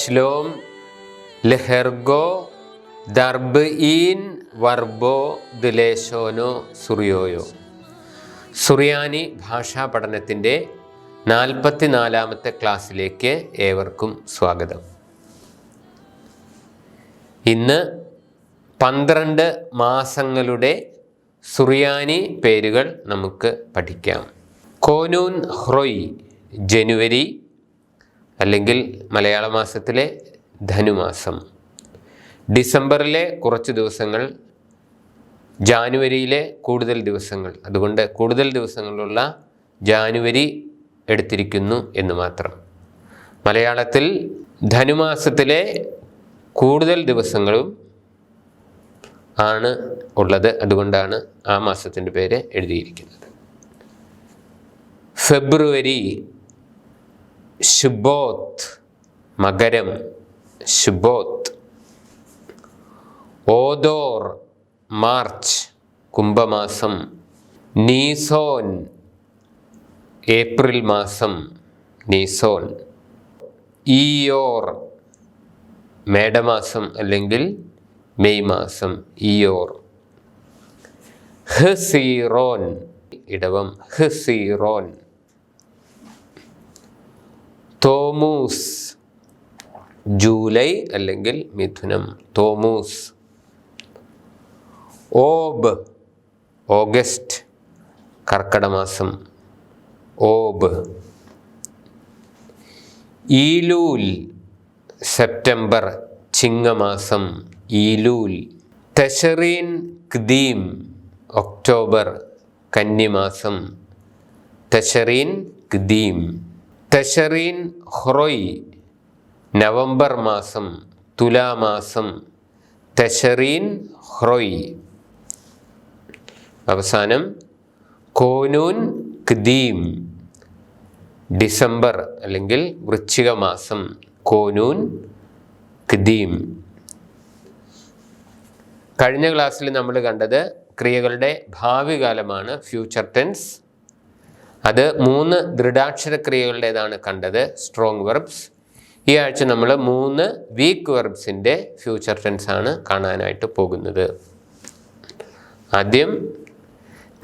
ബഷ്ലോം ലഹർഗോ ദർബ് ഈൻ വർബോ ദിലേശോനോ സുറിയോയോ. സുറിയാനി ഭാഷാ പഠനത്തിന്റെ നാൽപ്പത്തിനാലാമത്തെ ക്ലാസ്സിലേക്ക് ഏവർക്കും സ്വാഗതം. ഇന്ന് പന്ത്രണ്ട് മാസങ്ങളുടെ സുറിയാനി പേരുകൾ നമുക്ക് പഠിക്കാം. കോനൂൻ ഹ്രൊയ് ജനുവരി അല്ലെങ്കിൽ മലയാള മാസത്തിലെ ധനുമാസം. ഡിസംബറിലെ കുറച്ച് ദിവസങ്ങൾ ജാനുവരിയിലെ കൂടുതൽ ദിവസങ്ങൾ. അതുകൊണ്ട് കൂടുതൽ ദിവസങ്ങളുള്ള ജാനുവരി എടുത്തിരിക്കുന്നു എന്ന് മാത്രം. മലയാളത്തിൽ ധനുമാസത്തിലെ കൂടുതൽ ദിവസങ്ങളും ആണ് ഉള്ളത്. അതുകൊണ്ടാണ് ആ മാസത്തിന്റെ പേര് എഴുതിയിരിക്കുന്നത്. ഫെബ്രുവരി ശുബോത്ത് മകരം ശുബോത്ത് ഓദോർ മാർച്ച് കുംഭമാസം. നീസോൻ ഏപ്രിൽ മാസം നീസോൻ. ഈയോർ മേടമാസം അല്ലെങ്കിൽ മെയ് മാസം ഈയോർ. ഇയോർ സീറോൻ ഇടവം. ഹസീറോൻ തോമൂസ്. ജൂലൈ അല്ലെങ്കിൽ മിഥുനം. തോമൂസ്. ഓബ്. ഓഗസ്റ്റ്. കർക്കടമാസം. ഓബ്. ഈലൂൽ. സെപ്റ്റംബർ. ചിങ്ങമാസം. ഈലൂൽ. തെഷറീൻ ക്ദീം ഒക്ടോബർ. കന്നിമാസം. തെഷറീൻ ക്ദീം തെഷറീൻ ഹ്രൊയ് നവംബർ മാസം തുലാമാസം തെഷറീൻ ഹ്രൊയ് അവസാനം കോനൂൻ ഖദീം ഡിസംബർ അല്ലെങ്കിൽ വൃശ്ചിക മാസം കോനൂൻ ഖദീം. കഴിഞ്ഞ ക്ലാസ്സിൽ നമ്മൾ കണ്ടത് ക്രിയകളുടെ ഭാവി കാലമാണ് ഫ്യൂച്ചർ ടെൻസ് അത് മൂന്ന് ദൃഢാക്ഷര ക്രിയകളുടേതാണ് കണ്ടത് സ്ട്രോങ് വെർബ്സ് ഈ ആഴ്ച നമ്മൾ മൂന്ന് വീക്ക് വെർബ്സിന്റെ ഫ്യൂച്ചർ ടെൻസ് ആണ് കാണാനായിട്ട് പോകുന്നത്. ആദ്യം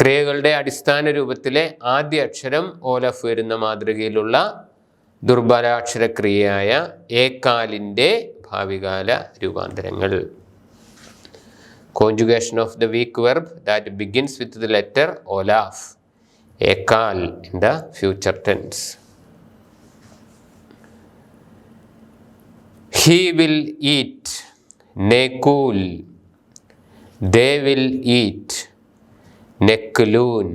ക്രിയകളുടെ അടിസ്ഥാന രൂപത്തിലെ ആദ്യ അക്ഷരം ഓലഫ് വരുന്ന മാതൃകയിലുള്ള ദുർബലാക്ഷര ക്രിയയായ ഏക്കാലിന്റെ ഭാവികാല രൂപാന്തരങ്ങൾ. Conjugation of the weak verb that begins with the letter olaph ekal in the future tense. He will eat nekul. They will eat നെക്കുലൂൻ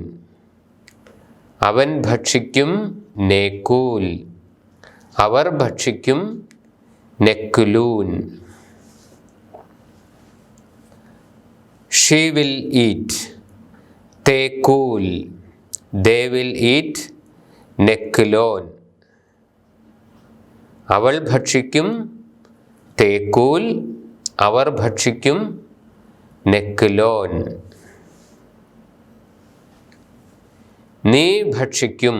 അവൻ ഭക്ഷിക്കും നേക്കൂൽ അവർ ഭക്ഷിക്കും നെക്കുലൂൻ ഷീ വിൽ ഈറ്റ് തേക്കൂൽ ദേ വിൽ ഈറ്റ് നെക്ലോൻ അവൾ ഭക്ഷിക്കും തേക്കൂൽ അവർ ഭക്ഷിക്കും നെക്ലോൻ നീ ഭക്ഷിക്കും.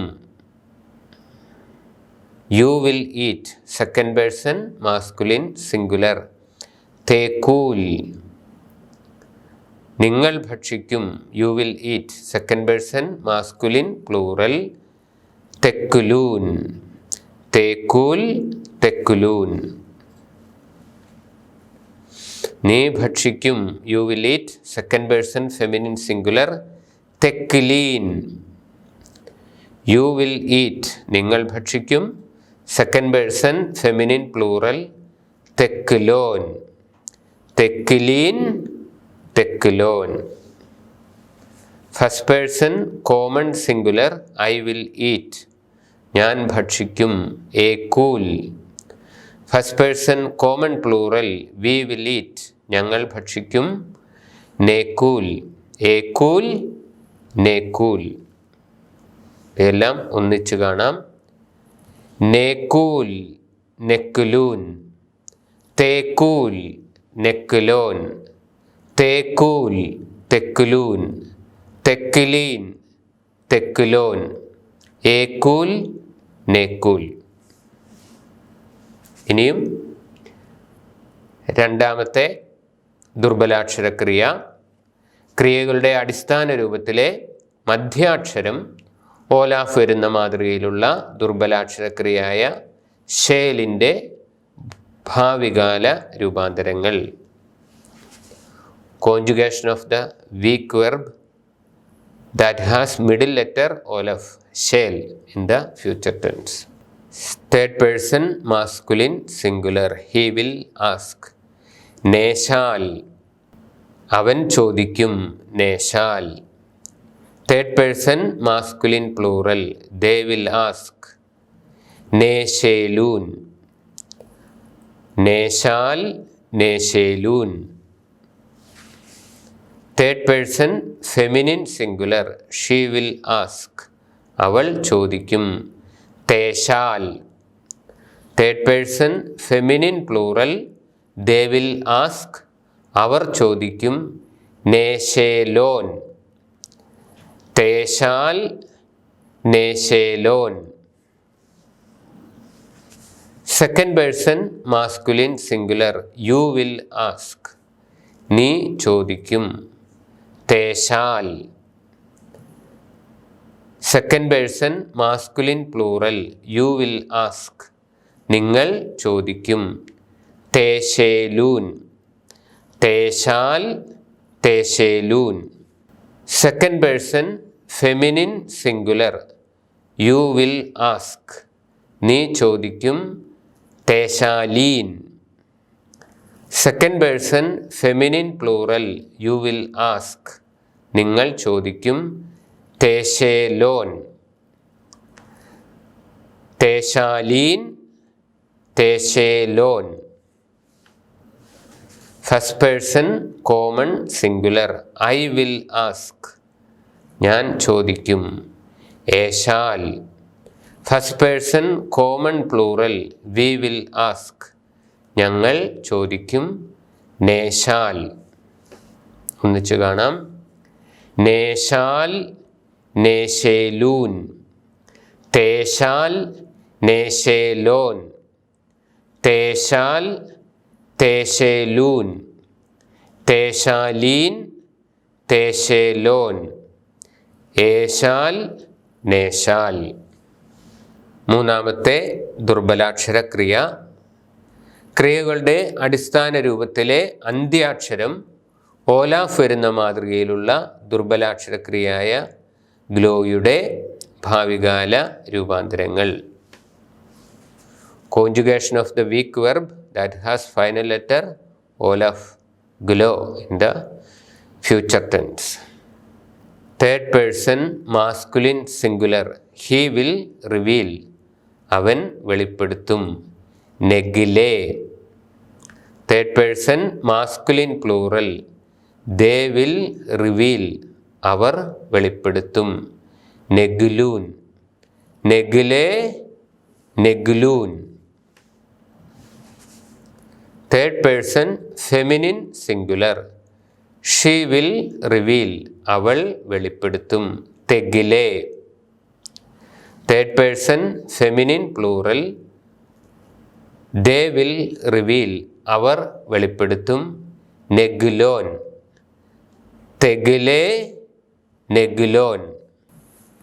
You will eat second person masculine singular തേക്കൂൽ. നിങ്ങൾ ഭക്ഷിക്കും. You will eat second person masculine plural തെക്കുലൂൻ തേക്കൂൽ തെക്കുലൂൻ നീ ഭക്ഷിക്കും. You will eat second person feminine singular തെക്കിലീൻ you will eat നിങ്ങൾ ഭക്ഷിക്കും. സെക്കൻഡ് പേഴ്സൺ ഫെമിനിൻ പ്ലൂറൽ തെക്കിലോൻ തെക്കിലീൻ തെക്കുലോൻ first person common singular I will eat ഞാൻ ഭക്ഷിക്കും എ കൂൽ first person common plural we will eat ഞങ്ങൾ ഭക്ഷിക്കും നേക്കൂൽ. ഏക്കൂൽ കൂൽ നേക്കൂൽ. എല്ലാം ഒന്നിച്ചു കാണാം. നേക്കൂൽ നെക്കുലൂൻ. തേക്കൂൽ നെക്കുലോൻ. തേക്കൂൽ തെക്കുലൂൻ തെക്കിലീൻ തെക്കുലോൻ ഏക്കൂൽ നേക്കൂൽ. ഇനിയും രണ്ടാമത്തെ ദുർബലാക്ഷരക്രിയ ക്രിയകളുടെ അടിസ്ഥാന രൂപത്തിലെ മധ്യാക്ഷരം ഓലാഫ് വരുന്ന മാതൃകയിലുള്ള ദുർബലാക്ഷരക്രിയയായ ഷേലിന്റെ ഭാവികാല രൂപാന്തരങ്ങൾ. Conjugation of the weak verb that has middle letter olaf shall in the future tense third person masculine singular he will ask നേശാൽ അവൻ ചോദിക്കും നേശാൽ third person masculine plural they will ask നേശേലൂൻ നേശാൽ നേശേലൂൻ third person feminine singular she will ask അവൾ ചോദിക്കും. തേശാൽ. Third person feminine plural they will ask അവർ ചോദിക്കും. നേശേലോൻ. തേശാൽ നേശേലോൻ. Second person masculine singular you will ask നീ ചോദിക്കും. തേശാൽ. Second person masculine plural you will ask നിങ്ങൾ ചോദിക്കും. തേശേലൂൻ. തേശാൽ തേശേലൂൻ. Second person feminine singular you will ask നീ ചോദിക്കും. തേശാലീൻ. Second person feminine plural you will ask നിങ്ങൾ ചോദിക്കും തേശേലോൻ. തേശാലീൻ തേശേലോൻ. First person common singular I will ask ഞാൻ ചോദിക്കും. ഏഷാൽ first person common plural we will ask ഞങ്ങൾ ചോദിക്കും നേശാൽ. ഒന്നിച്ചു കാണാം. നേശാൽ നേശേലൂൻ. തേശാൽ നേശേലോൻ. തേശാൽ തേശേലൂൻ. തേശാലീൻ തേശേലോൻ. ഏശാൽ നേശാൽ. മൂന്നാമത്തെ ദുർബലാക്ഷര ക്രിയ ക്രിയകളുടെ അടിസ്ഥാന രൂപത്തിലെ അന്ത്യാക്ഷരം ഓലാഫ് വരുന്ന മാതൃകയിലുള്ള ദുർബലാക്ഷരക്രിയയായ ഗ്ലോയുടെ ഭാവികാല രൂപാന്തരങ്ങൾ. Conjugation of the weak verb that has final letter olaph glo in the future tense third person masculine singular he will reveal അവൻ വെളിപ്പെടുത്തും. നെഗിലേ third person masculine plural they will reveal അവർ വെളിപ്പെടുത്തും. നെഗുലൂൻ. നെഗ്ലെ നെഗുലൂൻ. Third person feminine singular she will reveal അവൾ വെളിപ്പെടുത്തും. തെഗിലെ. Third person feminine plural they will reveal അവർ വെളിപ്പെടുത്തും. നെഗുലോൻ. തെഗിലേ നെഗുലോൻ.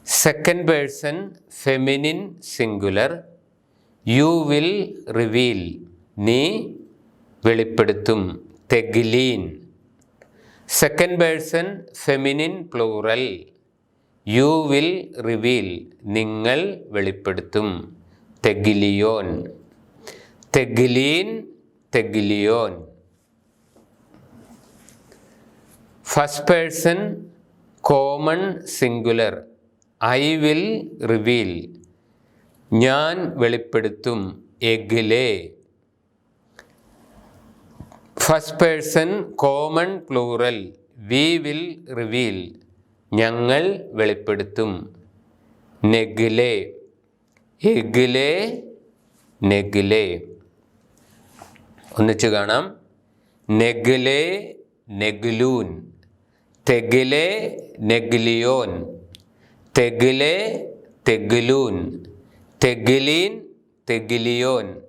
Second person feminine singular you will reveal നീ വെളിപ്പെടുത്തും. തെഗിലീൻ. Second person feminine plural you will reveal നിങ്ങൾ വെളിപ്പെടുത്തും. തെഗിലിയോൻ. തെഗിലീൻ തെഗിലിയോൻ. First person common singular I will reveal ഞാൻ വെളിപ്പെടുത്തും. എഗിലേ first person common plural we will reveal ഞങ്ങൾ വെളിപ്പെടുത്തും. നെഗിലേ എഗിലേ നെഗിലേ ഒന്നിച്ച് കാണാം. നെഗിലേ നെഗ്ലൂൻ തെഗിലേ നെഗ്ലിയോൻ തെഗിലെ തെഗിലൂൻ തെഗിലീൻ തെഗിലിയോൻ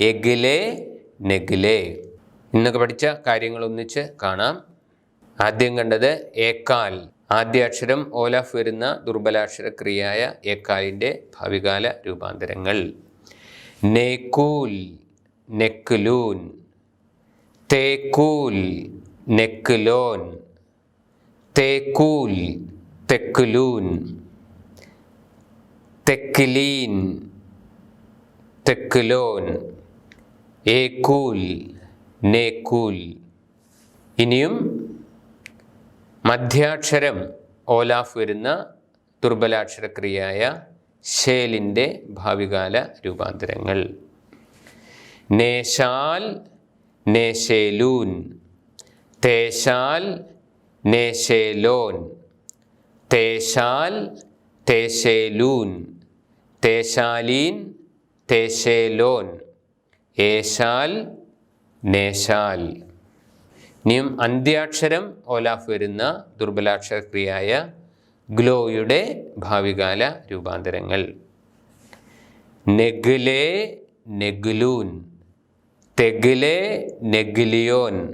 എഗിലെ നെഗിലെ. ഇന്നൊക്കെ പഠിച്ച കാര്യങ്ങൾ ഒന്നിച്ച് കാണാം. ആദ്യം കണ്ടത് ഏക്കാൽ. ആദ്യ അക്ഷരം ഓലാഫ് വരുന്ന ദുർബലാക്ഷര ക്രിയയായ ഏക്കാലിന്റെ ഭാവികാല രൂപാന്തരങ്ങൾ. നേക്കൂൽ നെക്ലൂൻ തേക്കൂൽ നെക്ലോൻ തേക്കൂൽ തെക്കുലൂൻ തെക്കിലീൻ തെക്കുലോൻ ഏക്കൂൽ നേക്കൂൽ. ഇനിയും മധ്യാക്ഷരം ഓലാഫ് വരുന്ന ദുർബലാക്ഷരക്രിയയായ ഷേലിന്റെ ഭാവികാല രൂപാന്തരങ്ങൾ. നേശാൽ നേശേലൂൻ തേശാൽ നേശേലോൻ. തേശാൽ തേശേലൂൻ. തേശാലീൻ തേശേലോൻ. ഏശാൽ നേശാൽ. ഇനിയും അന്ത്യാക്ഷരം ഓലാഫ് വരുന്ന ദുർബലാക്ഷരക്രിയയായ ഗ്ലോയുടെ ഭാവികാല രൂപാന്തരങ്ങൾ. നെഗിലെ നെഗ്ലൂൻ. തെഗിലെ നെഗ്ലിയോൻ.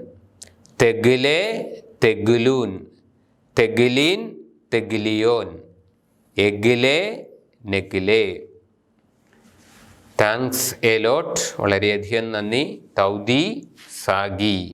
തെഗിലെ തെഗുലൂൻ. തെഗിലീൻ തെഗിലിയോൻ. എഗിലെ നെഗിലെ. Thanks a lot. വളരെയധികം നന്ദി. തൗദി സാഗി.